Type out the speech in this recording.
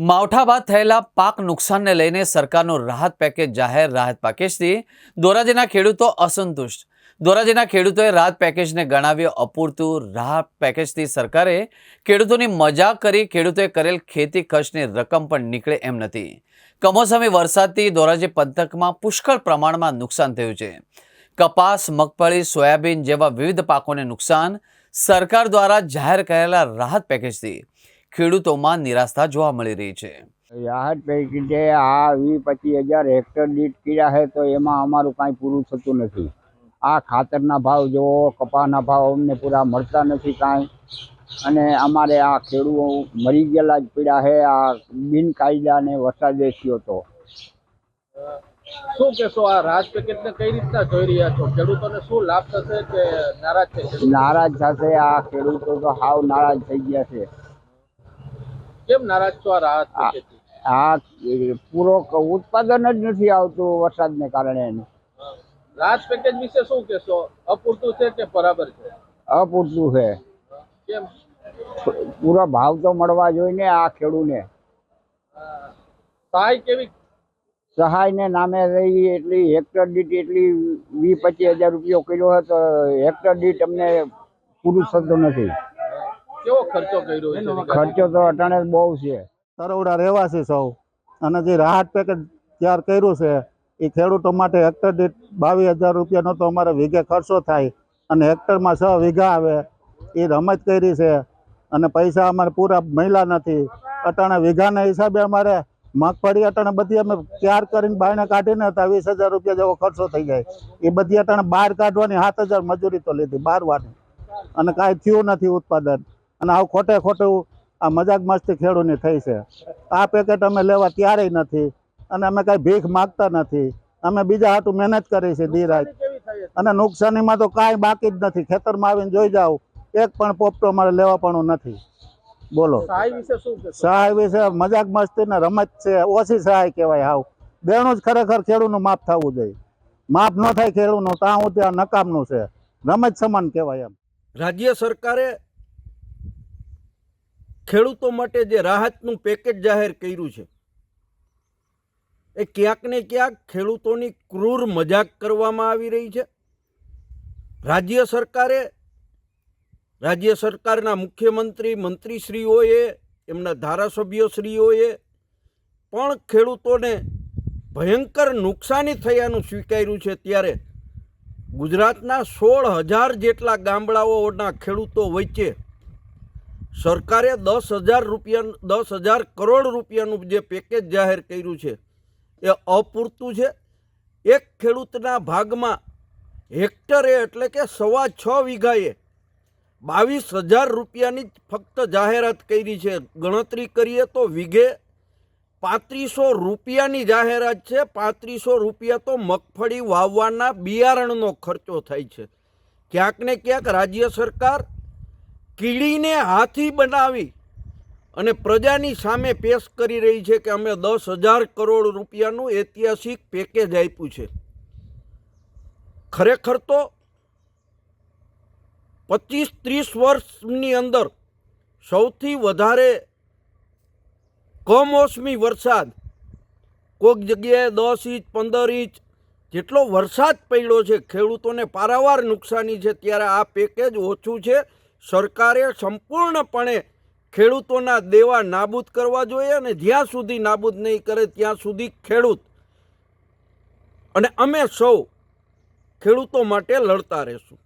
માવઠા બાદ થયેલા પાક નુકસાનને લઈને સરકારનું રાહત પેકેજ જાહેર. રાહત પેકેજથી ધોરાજીના ખેડૂતો અસંતુષ્ટ. ધોરાજીના ખેડૂતોએ રાહત પેકેજને ગણાવ્યું અપૂરતું રાહત પેકેજથી સરકારે ખેડૂતોની મજાક કરી ખેડૂતોએ કરેલ ખેતી ખર્ચની રકમ પણ નીકળે એમ નથી. કમોસમી વરસાદથી ધોરાજી પંથકમાં પુષ્કળ પ્રમાણમાં નુકસાન થયું છે. કપાસ, મગફળી, સોયાબીન જેવા વિવિધ પાકોને નુકસાન સરકાર દ્વારા જાહેર કરેલા રાહત પેકેજથી ખેડૂતોમાં નિરાશા જોવા મળી રહી છે. રાહત પેકેજે આ વીસ પચીસ હજાર હેક્ટર દીઠ કીડા છે તો એમાં અમારું કાંઈ પૂરું થતું નથી. આ ખાતરના ભાવ જુઓ કપાના ભાવ અમને પૂરા મળતા નથી કાંઈ. અને અમારે આ ખેડૂતો મરી ગયેલા જ પીડા છે. આ બિનકાયદાને વરસાદે થયો તો. શું કહેશો આ રાજ પેકેટને કઈ રીતના જોઈ રહ્યા છો? ખેડૂતોને શું લાભ થશે કે નારાજ છે નારાજ થશે આ ખેડૂતો તો હાવ નારાજ થઈ ગયા છે. કેમ નારાજ છો આ રાહત આ- પૂરો ઉત્પાદન જ નથી આવતું વરસાદને કારણે એનું. રાહત પેકેજ વિશે શું કહેશો? અપૂરતું છે કે બરાબર છે? અપૂરતું છે. કેમ? પૂરો ભાવ તો મળવા જોઈએ ને આ ખેડૂને. સહાય કેવી? સહાયને નામે રહી એટલી હેક્ટર દીઠ એટલી વીસ પચીસ હજાર રૂપિયો કર્યો હતો. હેક્ટર દીઠ અમને પૂરું થતું નથી. કેવો ખર્ચો કર્યો છે? ખર્ચો તો અટાણે બહુ છે. તરવડા રહેવાસી સૌ. અને જે રાહત પેકેજ તૈયાર કર્યું છે એ ખેડૂતો માટે હેક્ટર દીઠ બાવીસ હજાર રૂપિયાનો તો અમારે વીઘે ખર્ચો થાય. અને હેક્ટરમાં છ વીઘા આવે એ રમત કરી છે. અને પૈસા અમારે પૂરા મળ્યા નથી. અટાણે વીઘાના હિસાબે અમારે મગફળી અટાણે બધી અમે તૈયાર કરીને બાયણે કાઢીને હતા વીસ હજાર રૂપિયા જેવો ખર્ચો થઈ જાય એ બધી અટાણે બહાર કાઢવાની સાત હજાર મજૂરી તો લીધી બારવાની અને કાંઈ થયું નથી ઉત્પાદન. અને આવું ખોટે ખોટું આ મજાક મસ્તી ખેડૂની થઈ છે. આ પેકેટ અમે લેવા ક્યારેય નથી અને અમે કાંઈ ભીખ માગતા નથી. અમે બીજા હાટું મહેનત કરી છે? હતી? અને નુકસાનીમાં તો કાંઈ બાકી જ નથી. ખેતરમાં આવીને જોઈ જાઓ એક પણ પોપટો અમારે લેવા પણ નથી. બોલો. સહાય વિશે સહાય વિશે મજાક મસ્તી ને રમત છે ઓછી સહાય કહેવાય હાવ. દેણું જ ખરેખર ખેડૂતનું માફ થવું જોઈએ. માફ ન થાય ખેડૂતનું ત્યાં હું ત્યાં નકામનું છે. રમત સમાન કહેવાય એમ. રાજ્ય સરકારે ખેડૂતો માટે જે રાહતનું પેકેજ જાહેર કર્યું છે, એ ક્યાંક ને ક્યાંક ખેડૂતોની ક્રૂર મજાક કરવામાં આવી રહી છે. રાજ્ય સરકારે, રાજ્ય સરકારના મુખ્યમંત્રી મંત્રીશ્રીઓએ, એમના ધારાસભ્યશ્રીઓએ પણ ખેડૂતોને ભયંકર નુકસાની થયાનું સ્વીકાર્યું છે ત્યારે ગુજરાતના સોળ હજાર જેટલા ગામડાઓના ખેડૂતો વચ્ચે સરકારે દસ હજાર રૂપિયા, દસ હજાર કરોડ રૂપિયાનું જે પેકેજ જાહેર કર્યું છે, એ અપૂરતું છે. એક ખેડૂતના ભાગમાં હેક્ટરે એટલે કે સવા છ વીઘાએ બાવીસ હજાર રૂપિયાની ફક્ત જાહેરાત કરી છે. ગણતરી કરીએ તો વીઘે પાંત્રીસો રૂપિયાની જાહેરાત છે. પાંત્રીસો રૂપિયા તો મગફળી વાવવાના બિયારણનો ખર્ચો થાય છે. ક્યાંક ને ક્યાંક રાજ્ય સરકાર કીડીને હાથી બનાવી અને પ્રજાની સામે પેશ કરી રહી છે કે અમે દસ હજાર કરોડ રૂપિયાનું ઐતિહાસિક પેકેજ આપ્યું છે. ખરેખર તો પચીસ ત્રીસ વર્ષની અંદર સૌથી વધારે કમોસમી વરસાદ કોઈક જગ્યાએ દસ ઇંચ, પંદર ઇંચ જેટલો વરસાદ પડ્યો છે ખેડૂતોને પારાવાર નુકસાની છે, ત્યારે આ પેકેજ ઓછું છે. સરકારે સંપૂર્ણપણે ખેડૂતોના દેવા નાબૂદ કરવા જોઈએ અને જ્યાં સુધી નાબૂદ નહીં કરે ત્યાં સુધી ખેડૂત અને અમે સૌ ખેડૂતો માટે લડતા રહેશું.